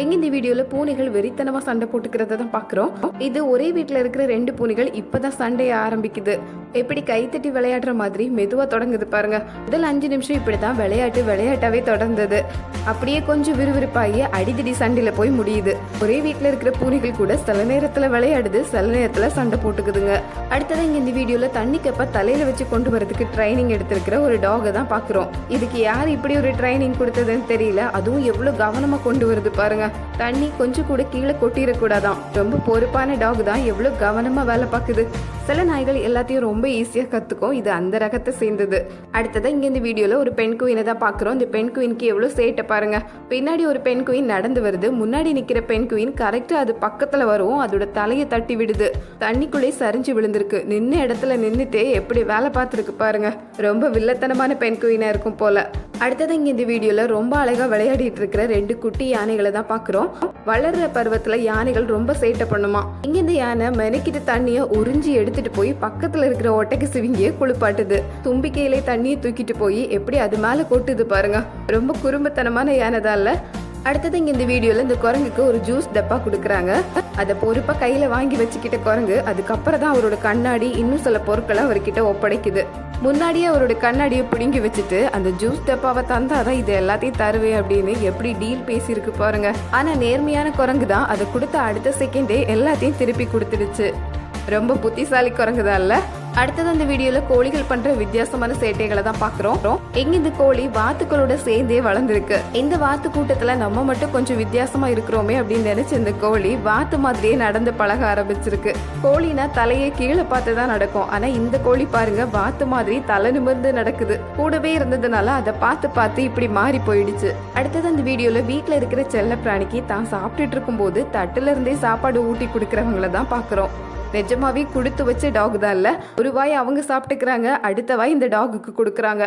எங்க இந்த வீடியோல பூனைகள் வெறித்தனமா சண்டை போட்டுக்கிறத தான் பாக்குறோம். இது ஒரே வீட்டுல இருக்கிற ரெண்டு பூனைகள் இப்பதான் சண்டைய ஆரம்பிக்குது. எப்படி கைத்தட்டி விளையாடுற மாதிரி மெதுவா தொடங்குது பாருங்க. முதல் அஞ்சு நிமிஷம் இப்படிதான் விளையாட்டு விளையாட்டாவே தொடர்ந்தது. அப்படியே கொஞ்சம் விறுவிறுப்பாகி அடிதடி சண்டையில போய் முடியுது. ஒரே வீட்டுல இருக்கிற பூனைகள் கூட சில நேரத்துல விளையாடுது சில நேரத்துல சண்டை போட்டுக்குதுங்க. அடுத்ததான் இங்க இந்த வீடியோல தண்ணி கப்ப தலையில வச்சு கொண்டு வரதுக்கு ட்ரைனிங் எடுத்திருக்கிற ஒரு டாகை தான் பாக்குறோம். இதுக்கு யார் இப்படி ஒரு ட்ரைனிங் கொடுத்ததுன்னு தெரியல. அதுவும் எவ்வளவு கவனமா கொண்டு வருது பாருங்க. தண்ணி கொஞ்சம் கூட கீழே கொட்டிடக்கூடாதான். ரொம்ப பொறுப்பான டாக் தான். எவ்வளோ கவனமாக வேலை பார்க்குது. சில நாய்கள் எல்லாத்தையும் ரொம்ப ஈஸியாக கற்றுக்கும் இது அந்த ரகத்தை சேர்ந்தது. அடுத்ததாக இங்கே இந்த வீடியோவில் ஒரு பெண் குயினை தான் பார்க்குறோம். இந்த பெண் குயினுக்கு எவ்வளோ சேட்டை பாருங்க. பின்னாடி ஒரு பெண் குயின் நடந்து வருது. முன்னாடி நிற்கிற பெண் குயின் கரெக்டாக அது பக்கத்தில் வரும். அதோட தலையை தட்டி விடுது. தண்ணிக்குள்ளே சரிஞ்சு விழுந்திருக்கு. நின்று இடத்துல நின்றுட்டே எப்படி வேலை பார்த்துருக்கு பாருங்க. ரொம்ப வில்லத்தனமான பெண் குயினாக இருக்கும் போல. அடுத்தது இங்க இந்த வீடியோல ரொம்ப அழகா விளையாடிட்டு இருக்கிற ரெண்டு குட்டி யானைகளை தான் பாக்குறோம். வளர்ற பருவத்துல யானைகள் ரொம்ப சேட்டை பண்ணுமா? இங்க இந்த யானை மெனக்கிட்டு தண்ணிய உறிஞ்சி எடுத்துட்டு போய் பக்கத்துல இருக்கிற ஒட்டைக்கு சிவிங்கிய குளிப்பாட்டுது. தும்பிக்கையிலே தண்ணியை தூக்கிட்டு போய் எப்படி அது மேல கொட்டுது பாருங்க. ரொம்ப குறும்புத்தனமான யானை தான் இல்ல. அடுத்தது இங்க இந்த வீடியோல இந்த குரங்குக்கு ஒரு ஜூஸ் டப்பா கொடுக்குறாங்க. அதை பொறுப்பா கையில வாங்கி வச்சுக்கிட்ட குரங்கு அதுக்கப்புறம் தான் அவரோட கண்ணாடி இன்னும் சில பொருட்களை அவர்கிட்ட ஒப்படைக்குது. முன்னாடியே அவரோட கண்ணாடியை பிடுங்கி வச்சுட்டு அந்த ஜூஸ் டப்பாவை தந்தாதான் இது எல்லாத்தையும் தருவேன் அப்படின்னு எப்படி டீல் பேசியிருக்கு பாருங்க. ஆனா நேர்மையான குரங்கு தான் அதை கொடுத்த அடுத்த செகண்டே எல்லாத்தையும் திருப்பி கொடுத்துடுச்சு. ரொம்ப புத்திசாலி குரங்கு தான் இல்ல? அடுத்தது அந்த வீடியோல கோழிகள் பண்ற வித்தியாசமான சேட்டைகளை தான் பாக்குறோம். எங்க இந்த கோழி வாத்துக்களோட சேர்ந்தே வளர்ந்துருக்கு. இந்த வாத்து கூட்டத்துல நம்ம மட்டும் கொஞ்சம் வித்தியாசமா இருக்கிறோமே அப்படின்னு நினைச்ச இந்த கோழி வாத்து மாதிரியே நடந்து பழக ஆரம்பிச்சிருக்கு. கோழினா தலையை கீழே பார்த்து தான் நடக்கும். ஆனா இந்த கோழி பாருங்க வாத்து மாதிரி தலை நிமிர்ந்து நடக்குது. கூடவே இருந்ததுனால அதை பார்த்து பார்த்து இப்படி மாறி போயிடுச்சு. அடுத்தது அந்த வீடியோல வீட்டுல இருக்கிற செல்ல பிராணிக்கு தான் சாப்பிட்டுட்டு இருக்கும்போது தட்டுல இருந்தே சாப்பாடு ஊட்டி கொடுக்கறவங்கள தான் பாக்குறோம். நிஜமாவே கொடுத்து வச்ச டாக் தான் இல்ல. ஒரு வாய் அவங்க சாப்பிட்டுக்கிறாங்க அடுத்த வாய் இந்த டாகுக்கு கொடுக்குறாங்க.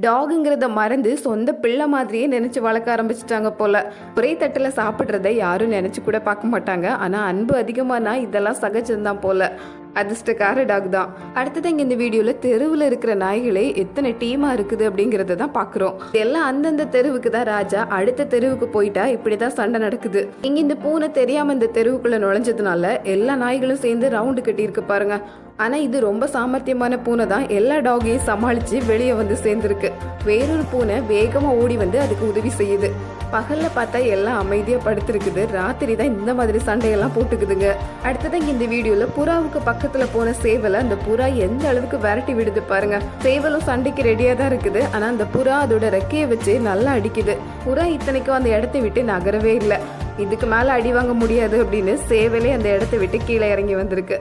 டாகுங்கிறத மறந்து சொந்த பிள்ளை மாதிரியே நினைச்சு வளர்க்க ஆரம்பிச்சிட்டாங்க போல. ஒரே தட்டில் சாப்பிட்றத யாரும் நினைச்சு கூட பார்க்க மாட்டாங்க. ஆனால் அன்பு அதிகமானா இதெல்லாம் சகஜம்தான் போல. அதிர்ஷ்டக்கார டாக் தான். அடுத்தது இங்க இந்த வீடியோல தெருவுல இருக்கிற நாய்களே எத்தனை டீமா இருக்குது அப்படிங்கறத தான் பாக்குறோம். எல்லாம் அந்தந்த தெருவுக்கு தான் ராஜா. அடுத்த தெருவுக்கு போயிட்டா இப்படிதான் சண்டை நடக்குது. இங்க இந்த பூனை தெரியாம இந்த தெருவுக்குள்ள நுழைஞ்சதுனால எல்லா நாய்களும் சேர்ந்து ரவுண்டு கட்டி இருக்கு பாருங்க. ஆனா இது ரொம்ப சாமர்த்தியமான பூனை தான். எல்லா டாகையும் சமாளிச்சு வெளியே வந்து சேர்ந்துருக்கு. வேறொரு பூனை வேகமா ஓடி வந்து அதுக்கு உதவி செய்யுது. பகல்ல பார்த்தா எல்லாம் அமைதியா படுத்திருக்குது. ராத்திரி தான் இந்த மாதிரி சண்டையெல்லாம் போட்டுக்குதுங்க. அடுத்ததான் இந்த வீடியோல புறாவுக்கு பக்கத்துல போன சேவலை அந்த புறா எந்த அளவுக்கு விரட்டி விடுது பாருங்க. சேவலும் சண்டைக்கு ரெடியா தான் இருக்குது. ஆனா அந்த புறா அதோட ரெக்கையை வச்சு நல்லா அடிக்குது. புறா இத்தனைக்கும் அந்த இடத்தை விட்டு நகரவே இல்லை. இதுக்கு மேல அடி வாங்க முடியாது அப்படின்னு சேவலே அந்த இடத்த விட்டு கீழே இறங்கி வந்திருக்கு.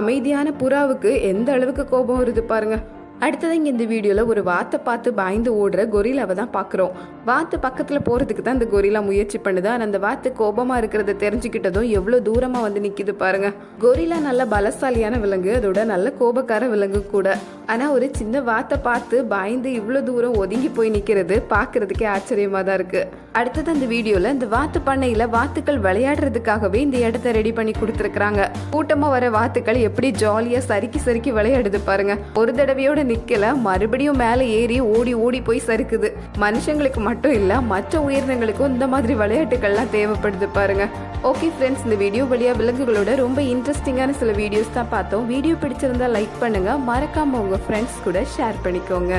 அமைதியான புறாவுக்கு எந்த அளவுக்கு கோபம் வருது பாருங்க. அடுத்தது இங்கே இந்த வீடியோவில் ஒரு வாத்தை பார்த்து பயந்து ஓடுற கொரிலாவை தான் பார்க்குறோம் வாத்து பக்கத்தில் போகிறதுக்கு தான் இந்த கொரிலா முயற்சி பண்ணுது. ஆனால் அந்த வாத்து கோபமாக இருக்கிறத தெரிஞ்சுக்கிட்டதும் எவ்வளோ தூரமாக வந்து நிற்கிது பாருங்க. கொரிலா நல்ல பலசாலியான விலங்கு அதோட நல்ல கோபக்கார விலங்கு கூட. ஆனால் ஒரு சின்ன வாத்தை பார்த்து பயந்து இவ்வளோ தூரம் ஒதுங்கி போய் நிற்கிறது பார்க்குறதுக்கே ஆச்சரியமாக தான் இருக்குது அடுத்தது அந்த வீடியோவில் இந்த வாத்து பண்ணையில் வாத்துக்கள் விளையாடுறதுக்காகவே இந்த இடத்த ரெடி பண்ணி கொடுத்துருக்குறாங்க. கூட்டமாக வர வாத்துக்கள் எப்படி ஜாலியாக சறுக்கி சறுக்கி விளையாடுது பாருங்க. ஒரு தடவையோட நிக்கல மறுபடியும் மேல ஏறி ஓடி ஓடி போய் சறுக்குது. மனுஷங்களுக்கு மட்டும் இல்ல மற்ற உயிரினங்களுக்கும் இந்த மாதிரி விளையாட்டுகள்லாம் தேவைப்படுது பாருங்க. ஓகே ஃப்ரெண்ட்ஸ் இந்த வீடியோ வழியாக விலங்குகளோட ரொம்ப இன்ட்ரெஸ்டிங்கான சில வீடியோஸ் தான் பார்த்தோம். வீடியோ பிடிச்சிருந்தா லைக் பண்ணுங்க. மறக்காம உங்க ஃப்ரெண்ட்ஸ் கூட ஷேர் பண்ணிக்கோங்க.